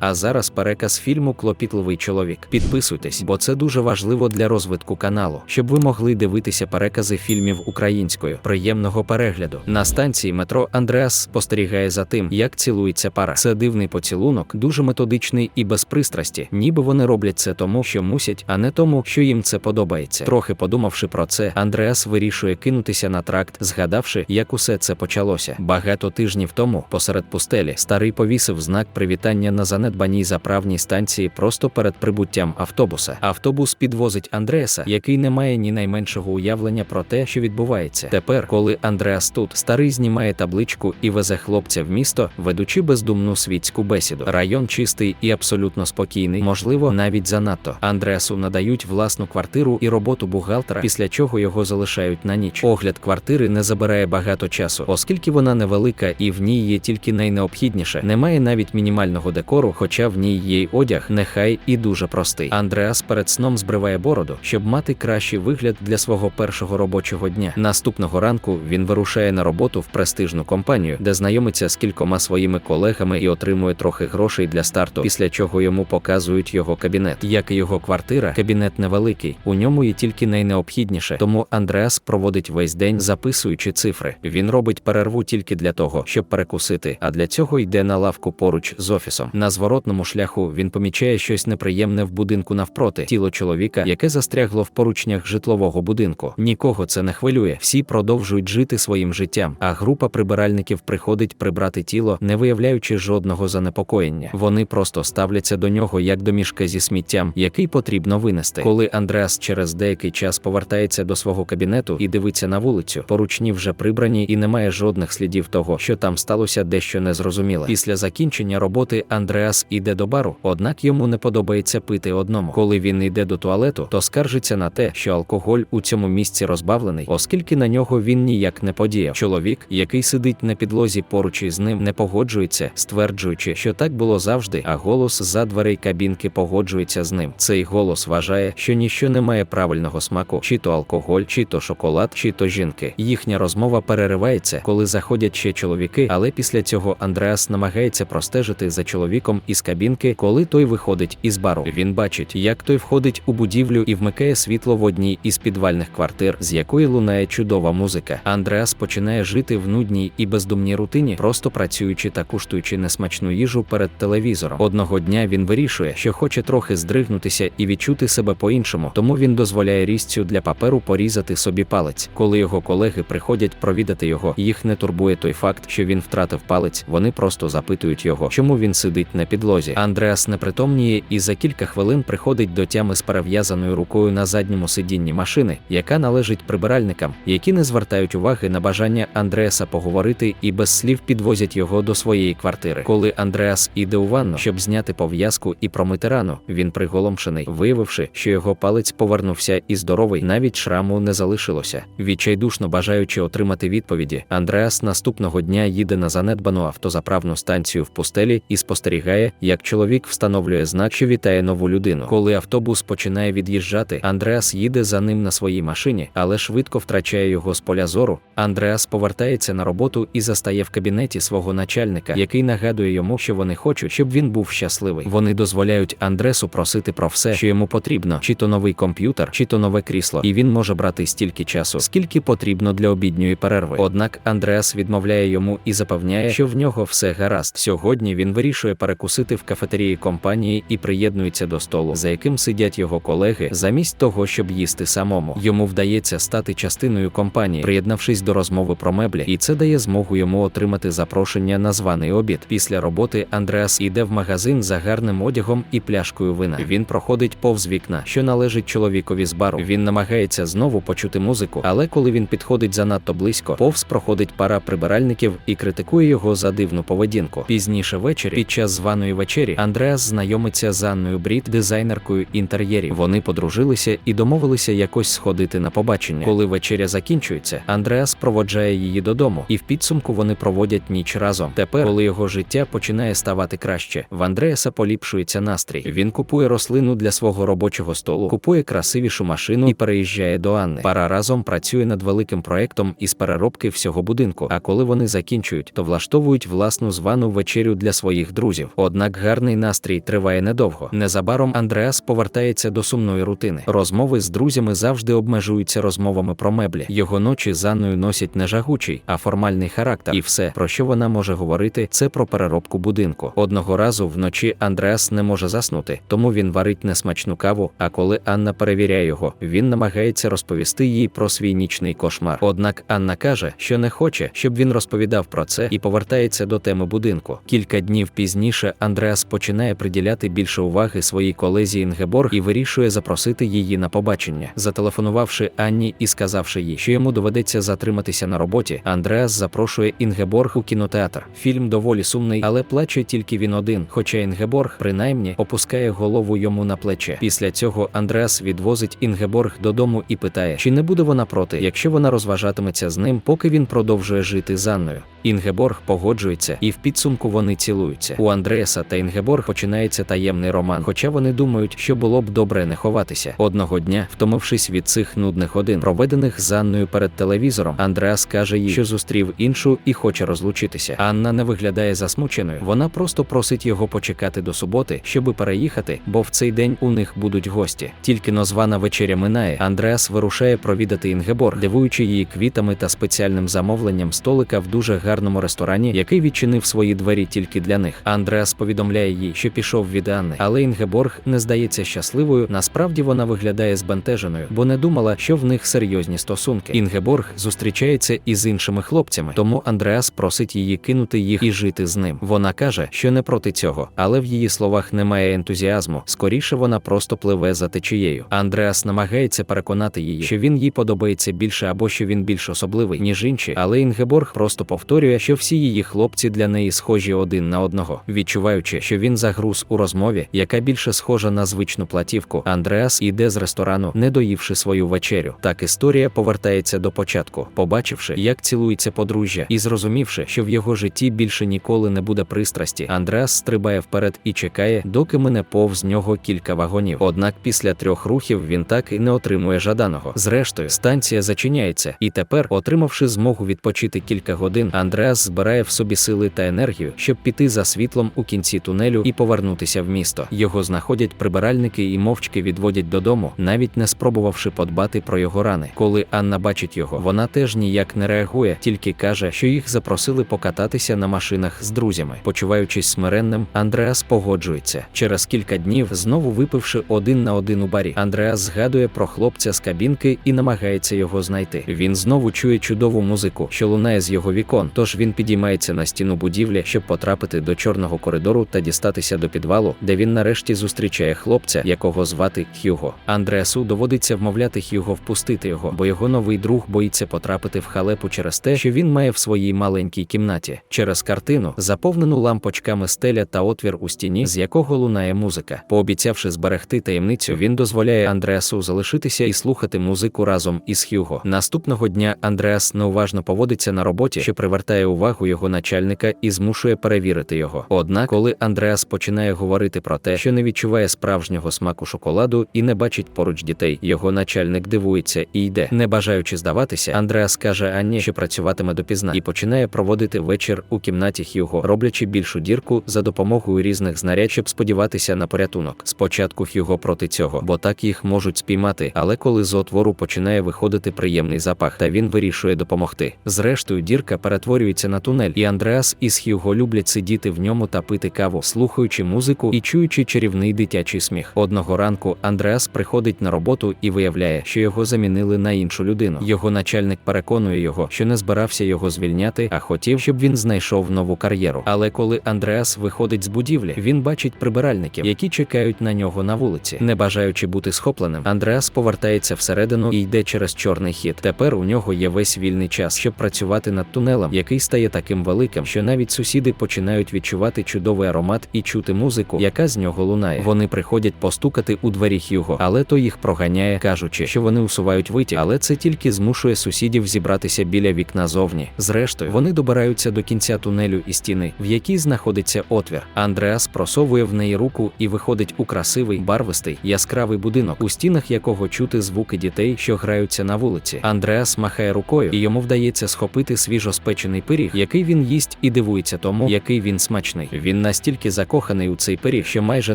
А зараз переказ фільму Клопітливий чоловік. Підписуйтесь, бо це дуже важливо для розвитку каналу, щоб ви могли дивитися перекази фільмів українською. Приємного перегляду. На станції метро Андреас спостерігає за тим, як цілується пара. Це дивний поцілунок, дуже методичний і без пристрасті, ніби вони роблять це тому, що мусять, а не тому, що їм це подобається. Трохи подумавши про це, Андреас вирішує кинутися на тракт, згадавши, як усе це почалося. Багато тижнів тому, посеред пустелі, старий повісив знак привітання на занедбаній заправній станції просто перед прибуттям автобуса. Автобус підвозить Андреаса, який не має ні найменшого уявлення про те, що відбувається. Тепер, коли Андреас тут, старий знімає табличку і везе хлопця в місто, ведучи бездумну світську бесіду. Район чистий і абсолютно спокійний, можливо, навіть занадто. Андреасу надають власну квартиру і роботу бухгалтера, після чого його залишають на ніч. Огляд квартири не забирає багато часу, оскільки вона невелика і в ній є тільки найнеобхідніше. Немає навіть мінімального декору, хоча в ній й одяг, нехай і дуже простий. Андреас перед сном збриває бороду, щоб мати кращий вигляд для свого першого робочого дня. Наступного ранку він вирушає на роботу в престижну компанію, де знайомиться з кількома своїми колегами і отримує трохи грошей для старту, після чого йому показують його кабінет. Як і його квартира, кабінет невеликий, у ньому є тільки найнеобхідніше. Тому Андреас проводить весь день записуючи цифри. Він робить перерву тільки для того, щоб перекусити, а для цього йде на лавку поруч з офісом. На зворотному шляху він помічає щось неприємне в будинку навпроти тіло чоловіка, яке застрягло в поручнях житлового будинку. Нікого це не хвилює. Всі продовжують жити своїм життям, а група прибиральників приходить прибрати тіло, не виявляючи жодного занепокоєння. Вони просто ставляться до нього як до мішка зі сміттям, який потрібно винести. Коли Андреас через деякий час повертається до свого кабінету і дивиться на вулицю, поручні вже прибрані і немає жодних слідів того, що там сталося дещо незрозуміле. Після закінчення роботи Андреас іде до бару, однак йому не подобається пити одному. Коли він йде до туалету, то скаржиться на те, що алкоголь у цьому місці розбавлений, оскільки на нього він ніяк не подіяв. Чоловік, який сидить на підлозі поруч із ним, не погоджується, стверджуючи, що так було завжди, а голос за дверей кабінки погоджується з ним. Цей голос вважає, що ніщо не має правильного смаку, чи то алкоголь, чи то шоколад, чи то жінки. Їхня розмова переривається, коли заходять ще чоловіки, але після цього Андреас намагається простежити за чоловіком із кабінки, коли той виходить із бару. Він бачить, як той входить у будівлю і вмикає світло в одній із підвальних квартир, з якої лунає чудова музика. Андреас починає жити в нудній і бездумній рутині, просто працюючи та куштуючи несмачну їжу перед телевізором. Одного дня він вирішує, що хоче трохи здригнутися і відчути себе по-іншому, тому він дозволяє різцю для паперу порізати собі палець. Коли його колеги приходять провідати його, їх не турбує той факт, що він втратив палець. Вони просто запитують його, чому він сидить на підлозі. Андреас непритомніє і за кілька хвилин приходить до тями з перев'язаною рукою на задньому сидінні машини, яка належить прибиральникам, які не звертають уваги на бажання Андреаса поговорити і без слів підвозять його до своєї квартири. Коли Андреас іде у ванну, щоб зняти пов'язку і промити рану, він приголомшений, виявивши, що його палець повернувся і здоровий, навіть шраму не залишилося. Відчайдушно бажаючи отримати відповіді, Андреас наступного дня їде на занедбану автозаправну станцію в пустелі і спостерігає, як чоловік встановлює знак, що вітає нову людину. Коли автобус починає від'їжджати, Андреас їде за ним на своїй машині, але швидко втрачає його з поля зору. Андреас повертається на роботу і застає в кабінеті свого начальника, який нагадує йому, що вони хочуть, щоб він був щасливий. Вони дозволяють Андресу просити про все, що йому потрібно, чи то новий комп'ютер, чи то нове крісло, і він може брати стільки часу, скільки потрібно для обідньої перерви. Однак Андреас відмовляє йому і запевняє, що в нього все гаразд. Сьогодні він вирішує перекусити в кафетерії компанії і приєднується до столу, за яким сидять його колеги, замість того, щоб їсти самому. Йому вдається стати частиною компанії, приєднавшись до розмови про меблі, і це дає змогу йому отримати запрошення на званий обід. Після роботи Андреас іде в магазин за гарним одягом і пляшкою вина. Він проходить повз вікна, що належить чоловікові з бару. Він намагається знову почути музику, але коли він підходить занадто близько, повз проходить пара прибиральників і критикує його за дивну поведінку. Пізніше ввечері, під час званої вечері, Андреас знайомиться з Анною Брід, дизайнеркою інтер'єрів. Вони подружилися і домовилися якось сходити на побачення. Коли вечеря закінчується, Андреас проводжає її додому, і в підсумку вони проводять ніч разом. Тепер, коли його життя починає ставати краще, в Андреаса поліпшується настрій. Він купує рослину для свого робочого столу, купує красивішу машину і переїжджає до Анни. Пара разом працює над великим проектом із переробки всього будинку. А коли вони закінчують, то влаштовують власну звану вечерю для своїх друзів. Однак гарний настрій триває недовго. Незабаром Андреас повертається до сумної рутини. Розмови з друзями завжди обмежуються розмовами про меблі. Його ночі з Анною носять не жагучий, а формальний характер. І все, про що вона може говорити, це про переробку будинку. Одного разу вночі Андреас не може заснути, тому він варить несмачну каву. А коли Анна перевіряє його, він намагається розповісти їй про свій нічний кошмар. Однак Анна каже, що не хоче, щоб він розповідав про це і повертається до теми будинку. Кілька днів пізніше Андреас починає приділяти більше уваги своїй колезі Інгеборг і вирішує запросити її на побачення. Зателефонувавши Анні і сказавши їй, що йому доведеться затриматися на роботі, Андреас запрошує Інгеборг у кінотеатр. Фільм доволі сумний, але плаче тільки він один. Хоча Інгеборг, принаймні, опускає голову йому на плече. Після цього Андреас відвозить Інгеборг додому і питає, чи не буде вона проти, якщо вона розважатиметься з ним, поки він продовжує жити з Анною. Інгеборг погоджується, і в підсумку вони цілуються. У Андреаса та Інгеборг починається таємний роман, хоча вони думають, що було б добре не ховатися. Одного дня, втомившись від цих нудних годин, проведених з Анною перед телевізором, Андреас каже їй, що зустрів іншу і хоче розлучитися. Анна не виглядає засмученою. Вона просто просить його почекати до суботи, щоби переїхати, бо в цей день у них будуть гості. Тільки названа вечеря минає. Андреас вирушає провідати Інгеборг, дивуючи її квітами та спеціальним замовленням столика в дуже гарному ресторані, який відчинив свої двері тільки для них. Андреас повідомляє їй, що пішов від Анни, але Інгеборг не здається щасливою. Насправді вона виглядає збентеженою, бо не думала, що в них серйозні стосунки. Інгеборг зустрічається із іншими хлопцями, тому Андреас просить її кинути їх і жити з ним. Вона каже, що не проти цього, але в її словах немає ентузіазму. Скоріше вона просто пливе за течією. Андреас намагається переконати її, що він їй подобається більше або що він більш особливий, ніж інші, але Інгеборг просто повторює, що всі її хлопці для неї схожі один на одного, відчуваючи, що він загруз у розмові, яка більше схожа на звичну платівку. Андреас іде з ресторану, не доївши свою вечерю. Так історія повертається до початку, побачивши, як цілується подружжя, і зрозумівши, що в його житті більше ніколи не буде пристрасті. Андреас стрибає вперед і чекає, доки мине повз нього кілька вагонів. Однак після трьох рухів він так і не отримує жаданого. Зрештою, станція зачиняється, і тепер, отримавши змогу відпочити кілька годин, Андреас збирає в собі сили та енергію, щоб піти за світлом у кінці тунелю і повернутися в місто. Його знаходять прибиральники і мовчки відводять додому, навіть не спробувавши подбати про його рани. Коли Анна бачить його, вона теж ніяк не реагує, тільки каже, що їх запросили покататися на машинах з друзями. Почуваючись смиренним, Андреас погоджується. Через кілька днів, знову випивши один на один у барі, Андреас згадує про хлопця з кабінки і намагається його знайти. Він знову чує чудову музику, що лунає з його вікон. Тож він підіймається на стіну будівлі, щоб потрапити до чорного коридору та дістатися до підвалу, де він нарешті зустрічає хлопця, якого звати Х'юго. Андреасу доводиться вмовляти Х'юго впустити його, бо його новий друг боїться потрапити в халепу через те, що він має в своїй маленькій кімнаті. Через картину, заповнену лампочками стеля та отвір у стіні, з якого лунає музика. Пообіцявши зберегти таємницю, він дозволяє Андреасу залишитися і слухати музику разом із Х'юго. Наступного дня Андреас неуважно поводиться на роботі, що привертає увагу його начальника і змушує перевірити його. Однак, коли Андреас починає говорити про те, що не відчуває справжнього смаку шоколаду і не бачить поруч дітей, його начальник дивується і йде. Не бажаючи здаватися, Андреас каже Анні, що працюватиме допізна, і починає проводити вечір у кімнаті Х'юго, роблячи більшу дірку за допомогою різних знарядь, щоб сподіватися на порятунок. Спочатку Х'юго проти цього, бо так їх можуть спіймати. Але коли з отвору починає виходити приємний запах, та він вирішує допомогти. Зрештою, дірка перетворюється на тунель, і Андреас із Х'юго люблять сидіти в ньому та пити каву, слухаючи музику і чуючи чарівний дитячий сміх. Одного ранку Андреас приходить на роботу і виявляє, що його замінили на іншу людину. Його начальник переконує його, що не збирався його звільняти, а хотів, щоб він знайшов нову кар'єру. Але коли Андреас виходить з будівлі, він бачить прибиральників, які чекають на нього на вулиці. Не бажаючи бути схопленим, Андреас повертається всередину і йде через чорний хід. Тепер у нього є весь вільний час, щоб працювати над тунелем, який стає таким великим, що навіть сусіди починають відчувати чудовий аромат і чути музику, яка з нього лунає. Вони приходять постукати у двері Х'юго, але то їх проганяє, кажучи, що вони усувають витяг, але це тільки змушує сусідів зібратися біля вікна зовні. Зрештою, вони добираються до кінця тунелю і стіни, в якій знаходиться отвір. Андреас просовує в неї руку і виходить у красивий, барвистий, яскравий будинок, у стінах якого чути звуки дітей, що граються на вулиці. Андреас махає рукою, і йому вдається схопити свіжоспечений пиріг, який він їсть, і дивується тому, який він смачний. Він настільки закоханий у цей пиріг, що майже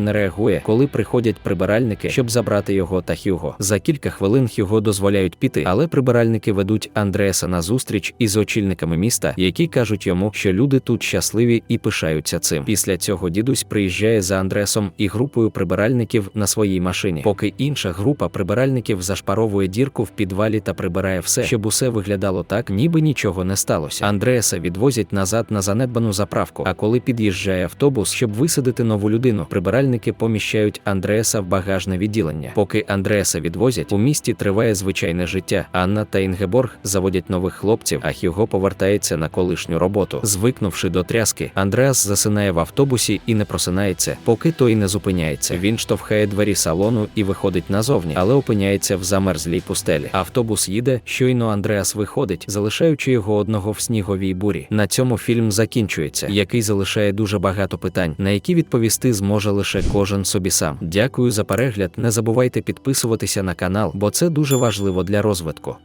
не реагує, коли приходять прибиральники, щоб забрати його та Хьюго. За кілька хвилин Хьюго дозволяють піти, але прибиральники ведуть Андреаса на зустріч із очільниками міста, які кажуть йому, що люди тут щасливі і пишаються цим. Після цього дідусь приїжджає за Андресом і групою прибиральників на своїй машині, поки інша група прибиральників зашпаровує дірку в підвалі та прибирає все, щоб усе виглядало так, ніби нічого не сталося. Андреаса відвозять назад на занедбану заправку. А коли під'їжджає автобус, щоб висадити нову людину, прибиральники поміщають Андреаса в багажне відділення. Поки Андреаса відвозять, у місті триває звичайне життя. Анна та Інгеборг заводять нових хлопців, а Хюго повертається на колишню роботу. Звикнувши до тряски, Андреас засинає в автобусі і не просинається, поки той не зупиняється. Він штовхає двері салону і виходить назовні, але опиняється в замерзлій пустелі. Автобус їде, щойно Андреас виходить, залишаючи його одного в сніговій бурі. На цьому фільм закінчується, який залишає дуже багато питань, на які відповісти зможе лише кожен собі сам. Дякую за перегляд. Не забувайте підписуватися на канал, бо це дуже важливо для розвитку.